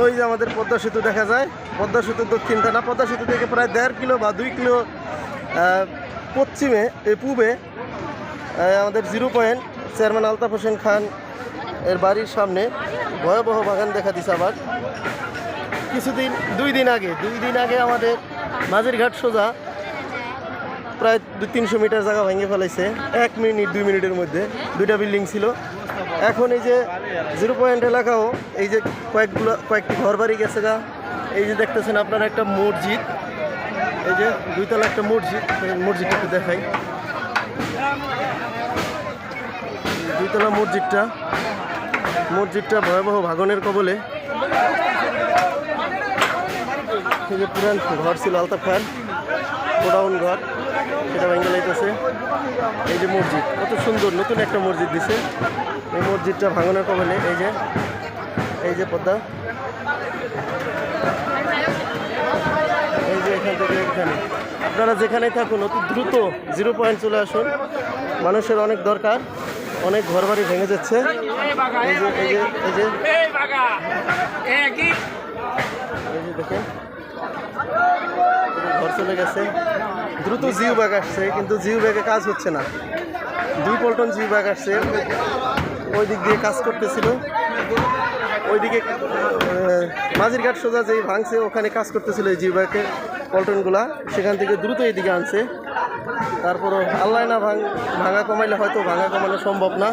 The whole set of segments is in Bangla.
ওই যে আমাদের পদ্মা সেতু দেখা যায়। পদ্মা সেতু দক্ষিণ থানা পদ্মা সেতু থেকে প্রায় দেড় কিলো বা দুই কিলো পশ্চিমে পূবে আমাদের zero point, chairman Altaf Hossain Khan এর বাড়ির সামনে ভয়াবহ বাগান দেখা দিছে আবার। কিছুদিন, দুই দিন আগে, দুই দিন আগে আমাদের মাঝেরঘাট সোজা প্রায় দু তিনশো মিটার জায়গা ভেঙে ফেলাইছে। এক মিনিট, দুই মিনিটের মধ্যে। দুইটা বিল্ডিং ছিল। এখন এই যে জিরো পয়েন্ট এলাকাও, এই যে কয়েকগুলো কয়েকটি ঘর বাড়ি গেছে গা। এই যে দেখতেছেন আপনারা একটা মসজিদ। এই যে দুইতলা একটা মসজিদ। মসজিদটা একটু দেখাই। দুইতলা মসজিদটা। মসজিদটা ভয়াবহ ভাগনের কবলে। যে পুরান ঘর ছিল আলতাফ খান। গোডাউন ঘর। সেটা ভেঙে এই যে মসজিদ, কত সুন্দর, নতুন একটা মসজিদ দিছে। এই মসজিদটা ভাঙনের কবলে, এই যে এই যে পদ্মা। এই যে এখান থেকে এখানে। আপনারা যেখানেই থাকুন, অতি দ্রুত জিরো পয়েন্ট চলে আসুন। মানুষের অনেক দরকার, অনেক ঘর বাড়ি ভেঙে যাচ্ছে। এই যে এই যে। এই যে দেখেন। চলে গেছে। দ্রুত জিও ব্যাগ আসছে, কিন্তু জিও ব্যাগে কাজ হচ্ছে না। দুই পল্টন জিও ব্যাগ আসছে। ওই দিক দিয়ে কাজ করতেছিল। ওইদিকে মাঝিরঘাট সোজা যেই ভাঙছে, ওখানে কাজ করতেছিল এই জিও ব্যাগের পল্টনগুলা। সেখান থেকে দ্রুত এইদিকে আনছে। তারপরও আল্লাহ না ভাঙ, ভাঙা কমাইলে হয়তো ভাঙা কমানো সম্ভব না।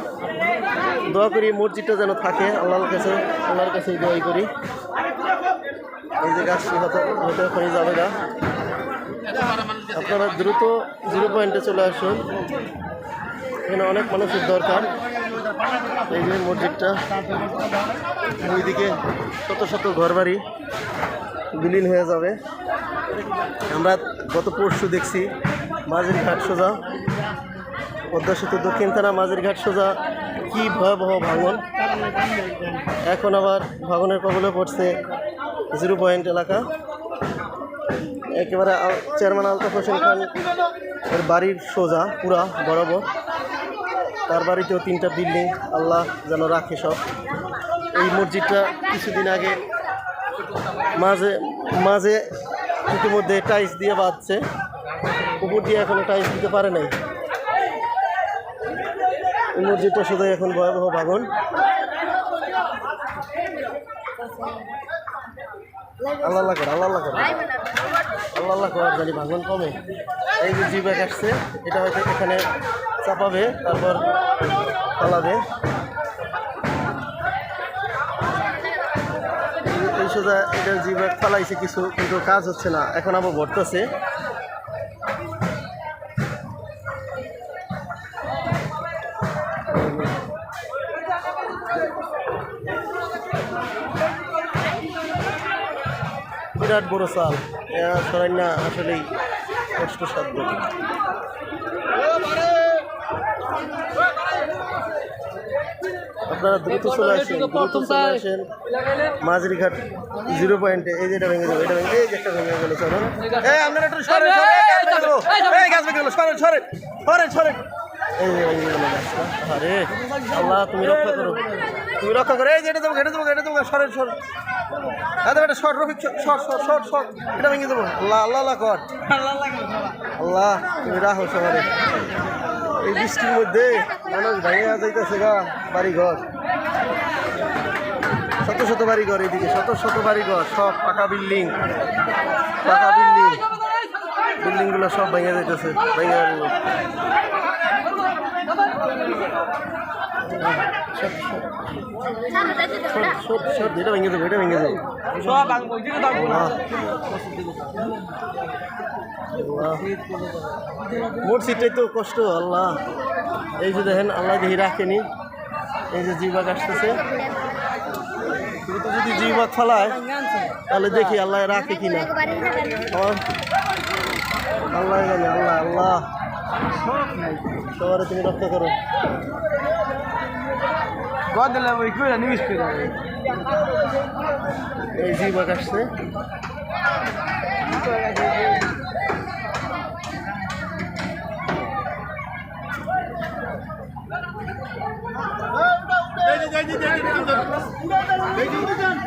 দোয়া করি মসজিদটা যেন থাকে, আল্লাহর কাছে আল্লাহর কাছে দোয়াই করি। এই যে গাছটি হতে হতে যাবে গা আপনারা দ্রুত জিরো পয়েন্টে চলে আসুন। এখানে অনেক মানুষের দরকার। এই যে মসজিদটা ওইদিকে শত শত ঘরবাড়ি বিলীন হয়ে যাবে। আমরা গত পরশু দেখছি মাঝের ঘাট সোজা পদ্মা সেতু দক্ষিণ থানা মাঝের ঘাট সোজা, কি ভয়াবহ ভাঙন। এখন আবার ভাঙনের কবলে পড়ছে জিরো পয়েন্ট এলাকা। একেবারে চেয়ারম্যান আলতাফ হোসেন খান এর বাড়ির সোজা, পুরা, বরাবর। তার বাড়িতেও তিনটা বিল্ডিং, আল্লাহ যেন রাখে সব। এই মসজিদটা কিছুদিন আগে মাঝে মাঝে ইতিমধ্যে টাইলস দিয়ে বাঁধছে। উপর দিয়ে এখনও টাইলস দিতে পারে নাই। এই মসজিদটা শুধু এখন ভয়াবহ ভাঙন। আল্লাহ আল্লাহ করে, আল্লাহ আল্লাহ করে। আল্লাহ আল্লাহ করার জানি ভাঙন কমে। এই যে জি ব্যাগ আসছে, এটা হয়তো এখানে চাপাবে, তারপর পালাবে। এই- সোজা এটা জি ব্যাগ পালাইছে কিছু, কিন্তু কাজ হচ্ছে না। এখন আবার ভরতেছে। বিরাট বড় চাল সরাই না, আসলেই কষ্টসাধ্য আপনারা দ্রুত চলে আসেন, দ্রুত চলে আসেন। মাঝরিঘাট জিরো পয়েন্টে এই যে এটা ভেঙে যাবে, এটা ভেঙে, এই যে একটা ভেঙে গেল এই আপনারা একটু সরেন সরেন সরেন সরেন। গেল তুমি সর এটা ভেঙে দেবো। তুমি রাখো মানুষ যাইতেছে গা বাড়ি ঘর শত শত বাড়ি ঘর এদিকে, শত শত বাড়ি ঘর সব পাকা বিল্ডিং। পাকা বিল্ডিং। বিল্ডিংগুলো সব ভেঙে যাইতেছে সব মোট সিটটাই তো কষ্ট, আল্লাহ। এই যে দেখেন, আল্লাহ দেখি রাখেনি এই যে জিবাগ আসতেছে যদি জিবাগ ফালায়, তাহলে দেখি আল্লাহ রাখে কিনা। আল্লাহ আল্লাহ আল্লাহ। সবার তুমি রক্ষা করো। এই জিবাগ আসছে।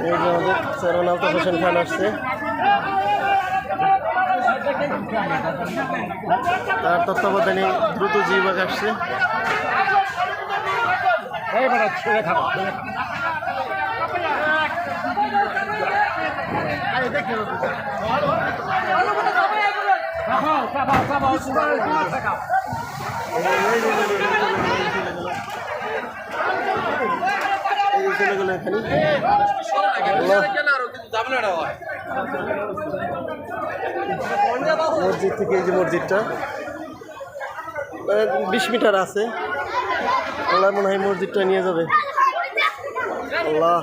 এই যে আমাদের আলতাফ হোসেন খান আসছে। তার তত্ত্বাবধানে দ্রুত জিবাগ আসছে চলে গেলো এখানে। মসজিদ থেকে এই যে মসজিদটা বিশ মিটার আছে। আল্লাহ মনে হয় মসজিদটা নিয়ে যাবে। আল্লাহ।